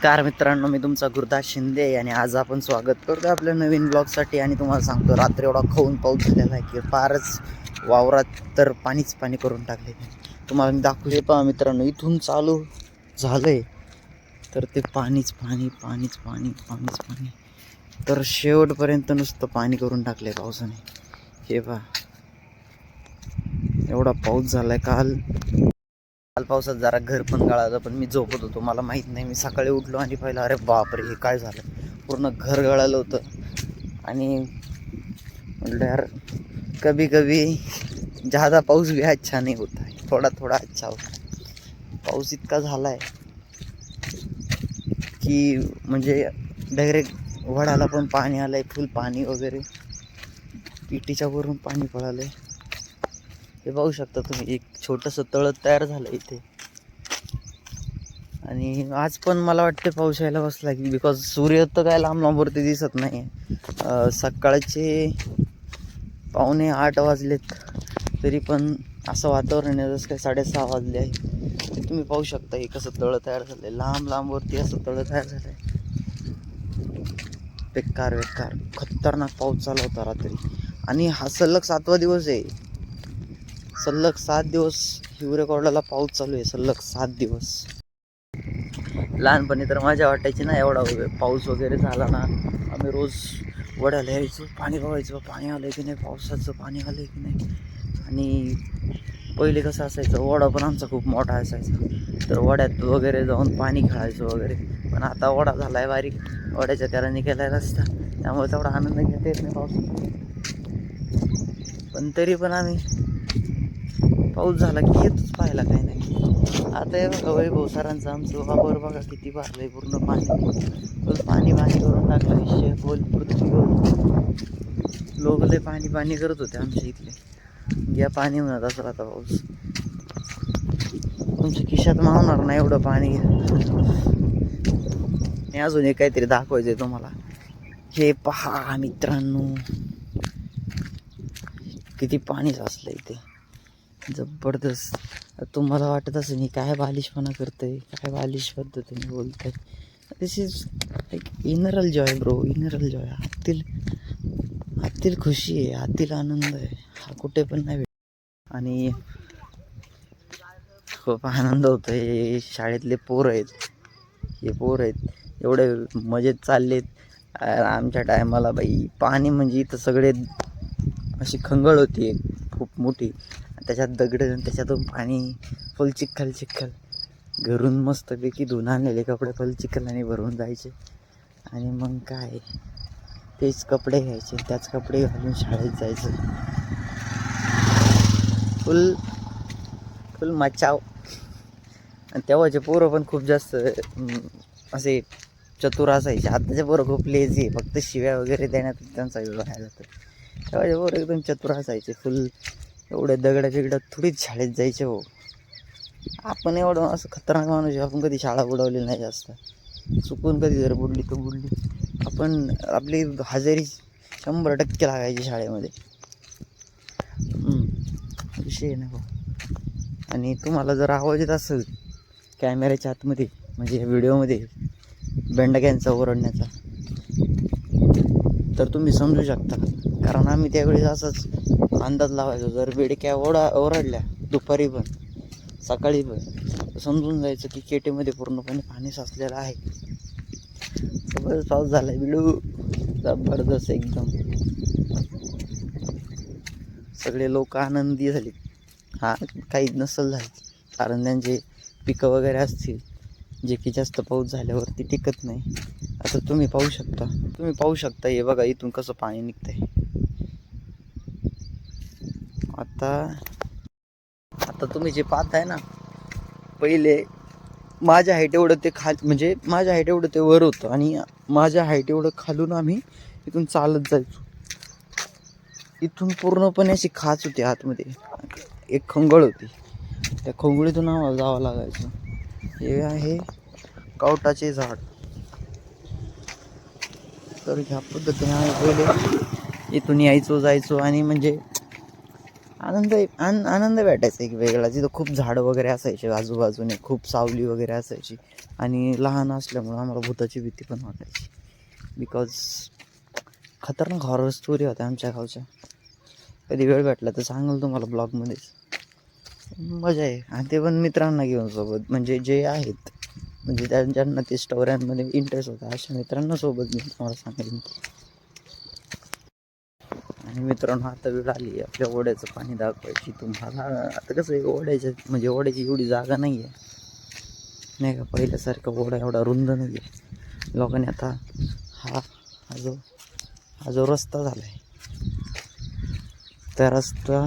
नमस्कार मित्रांनो मी तुमचा गुरुदास शिंदे आणि आज आपण स्वागत करतो आपल्या नवीन ब्लॉगसाठी आणि तुम्हाला सांगतो रात्री एवढा खाऊन पाऊस झालेला आहे की फारच वावरात तर पाणीच पाणी करून टाकले. तुम्हाला मी दाखवू हे पहा मित्रांनो इथून चालू झालंय. तर ते पाणीच पाणी पाणीच पाणी पाणीच पाणी. तर शेवटपर्यंत नुसतं पाणी करून टाकलंय पावसाने. हे पहा. एवढा पाऊस झालाय काल. काल पावसात जरा घर पण गळालं पण मी झोपत होतो. मला माहीत नाही मी सकाळी उठलो आणि पाहिलं अरे बापरे हे काय झालं? पूर्ण घर गळालं होतं. आणि म्हटलं यार कभी कभी ज़्यादा पाऊस भी अच्छा नाही होता है थोडा थोडा अच्छा होता पाऊस इतका झाला आहे की म्हणजे डायरेक्ट वडाला पण पाणी आलं आहे फुल पाणी वगैरे. पिटीच्या वरून पाणी पळालं आहे हे पाहू शकता तुम्ही एक छोटंसं तळं तयार झालं इथे. आणि आज पण मला वाटते पाऊस यायला बसला की बिकॉज सूर्य तर काय लांब लांबवरती दिसत नाही आहे सकाळचे पावणे आठ वाजलेत तरी पण असं वातावरण आहे जसं काय साडेसहा वाजले आहे. ते तुम्ही पाहू शकता हे कसं तळं तयार झालं आहे लांब लांबवरती असं तळं तयार झालं आहे बेकार बेकार. खतरनाक पाऊस चालू होता रात्री. आणि हा सलग सातवा दिवस आहे. सलग सात दिवस हिवरेकॉर्डाला पाऊस चालू आहे सलग सात दिवस. लहानपणी तर मजा वाटायची ना एवढा वगैरे पाऊस वगैरे झाला ना आम्ही रोज वड्याला यायचो पाणी बघायचो पाणी आलं की नाही पावसाचं पाणी आलं की नाही. आणि पहिले कसं असायचं वडा पण आमचा खूप मोठा असायचा. तर वड्यात वगैरे जाऊन पाणी खेळायचो वगैरे. पण आता वडा झाला आहे बारीक वड्याच्या त्याला निघायला रस्ता. त्यामुळे तेवढा आनंद घेता येत नाही पाऊस पण तरी पण आम्ही पाऊस झाला की येतोच पाहायला काही नाही आता हे बघा वैभव सरांचं आमचं वापर बघा किती भरलंय पूर्ण पाणी. पाणी पाणी करून टाकलं विषय बोल पृथ्वीवर लोक लय पाणी पाणी करत होते आमच्या इथले. या पाणी म्हणत असं आता पाऊस. तुमच्या खिशात मावणार ना एवढं पाणी. मी अजून एक काहीतरी दाखवायचंय तुम्हाला. हे पहा मित्रांनो. किती पाणी साचलं इथे. जबरदस्त. तुम्हाला वाटत असं मी काय बालिशपणा करतोय काय बालिश पद्धतीने बोलतोय. This is like inner joy bro inner joy आतील आतील खुशी आहे आतील आनंद आहे. हा कुठे पण नाही भेट आणि खूप आनंद होतो हे शाळेतले पोर आहेत. हे पोर आहेत. एवढे मजेत चाललेत. आमच्या टायमाला बाई पाणी म्हणजे इथं सगळे अशी खंगळ होती खूप मोठी. त्याच्यात दगड त्याच्यातून पाणी फुल चिखल चिखल. घरून मस्तपैकी धुवून आणलेले कपडे फुल चिखलाने भरून जायचे. आणि मग काय? तेच कपडे घ्यायचे. त्याच कपडे घालून शाळेत जायचं. फुल फुल मचाव आणि तेव्हाचे पोरं पण खूप जास्त असे चतुर असायचे. आत्ताचे पोरं खूप लेझी आहे. फक्त शिव्या वगैरे देण्यात त्यांचा वेळ व्हायला जातो तेव्हाचे पोरं एकदम चतुर असायचे. फुल एवढ्या दगडा बिगडात थोडीच शाळेत जायचे हो. आपण एवढं असं खतरनाक माणूस आपण कधी शाळा बुडवली नाही जास्त. चुकून कधी जर बुडली तर बुडली. आपण आपली हजेरी शंभर टक्के लागायची शाळेमध्ये. विषय ना भाऊ हो. आणि तुम्हाला जर आवाज येत असेल कॅमेऱ्याच्या आतमध्ये म्हणजे व्हिडिओमध्ये बेंडक्यांचा ओरडण्याचा तर तुम्ही समजू शकता. कारण आम्ही त्यावेळेस असंच अंदाज लावायचो जर बेडक्या ओढा ओरडल्या दुपारी पण सकाळी पण समजून जायचं की केटीमध्ये पूर्णपणे पाणी साचलेलं आहे. जबरदस्त पाऊस झाला बिडू जबरदस्त एकदम. सगळे लोक आनंदी झाले हा काही नसल झाले. कारण त्यांचे पिकं वगैरे असतील जे की जास्त पाऊस झाल्यावरती टिकत नाही. आता तुम्ही पाहू शकता. तुम्ही पाहू शकता हे बघा इथून कसं पाणी निघतंय. आता आता तुम्ही जे पाहताय ना पहिले माझ्या हाईट एवढं ते खाल म्हणजे माझ्या हाईट एवढं ते वर होतं आणि माझ्या हाईट एवढं खालून आम्ही इथून चालत जायचो. इथून पूर्णपणे अशी खाच होती आतमध्ये. एक खंगळ होती. त्या खंगळीतून आम्हाला जावं लागायचं. हे आहे कावटाचे झाड. तर ह्या पद्धतीने आम्ही पहिले इथून यायचो जायचो आणि म्हणजे आनंद आन आनंद भेटायचा एक वेगळा तिथं खूप झाडं वगैरे असायचे आजूबाजूने खूप सावली वगैरे असायची. आणि लहान असल्यामुळं आम्हाला भूताची भीती पण वाटायची. बिकॉज खतरनाक हॉरर स्टोरी होत्या आमच्या गावच्या. कधी वेळ भेटला तर सांगाल तुम्हाला ब्लॉगमध्येच. मजा आहे. आणि ते पण मित्रांना घेऊन सोबत म्हणजे जे आहेत म्हणजे त्यांच्यांना ते स्टोऱ्यांमध्ये इंटरेस्ट होता अशा मित्रांना सोबत मी तुम्हाला सांगेन आणि मित्रांनो आता वेळ आली आहे आपल्या ओढ्याचं पाणी दाखवायची. तुम्हाला आता कसं आहे ओढ्याच्या म्हणजे ओढ्याची एवढी जागा नाही आहे नाही का पहिल्यासारखं ओढा एवढा रुंद नाही आहे लोकांनी आता हा हा जो हा जो रस्ता झाला आहे त्या रस्ता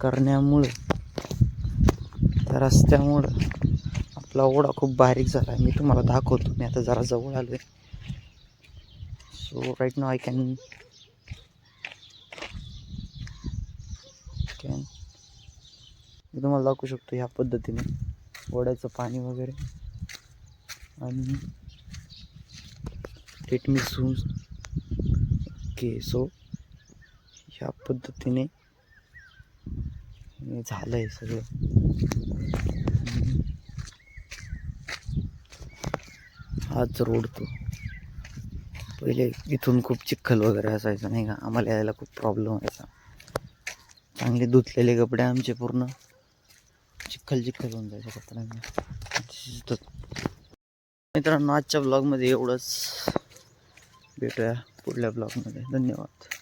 करण्यामुळं त्या रस्त्यामुळं आपला ओढा खूप बारीक झाला आहे मी तुम्हाला दाखवतो मी आता जरा जवळ आलो आहे so right no I can can मी तुम्हाला दाखवू शकतो ह्या पद्धतीने ओढ्याचं पाणी वगैरे. आणि let me soon okay so ह्या पद्धतीने झालं आहे सगळं. हाच रोड तो. पहिले इथून खूप चिखल वगैरे असायचं नाही का? आम्हाला यायला खूप प्रॉब्लेम व्हायचा. चांगले धुतलेले कपडे आमचे पूर्ण. चिखल चिखल होऊन जायचे कपड्यांना. मित्रांनो आजच्या ब्लॉगमध्ये एवढंच. भेटूया पुढल्या ब्लॉगमध्ये धन्यवाद.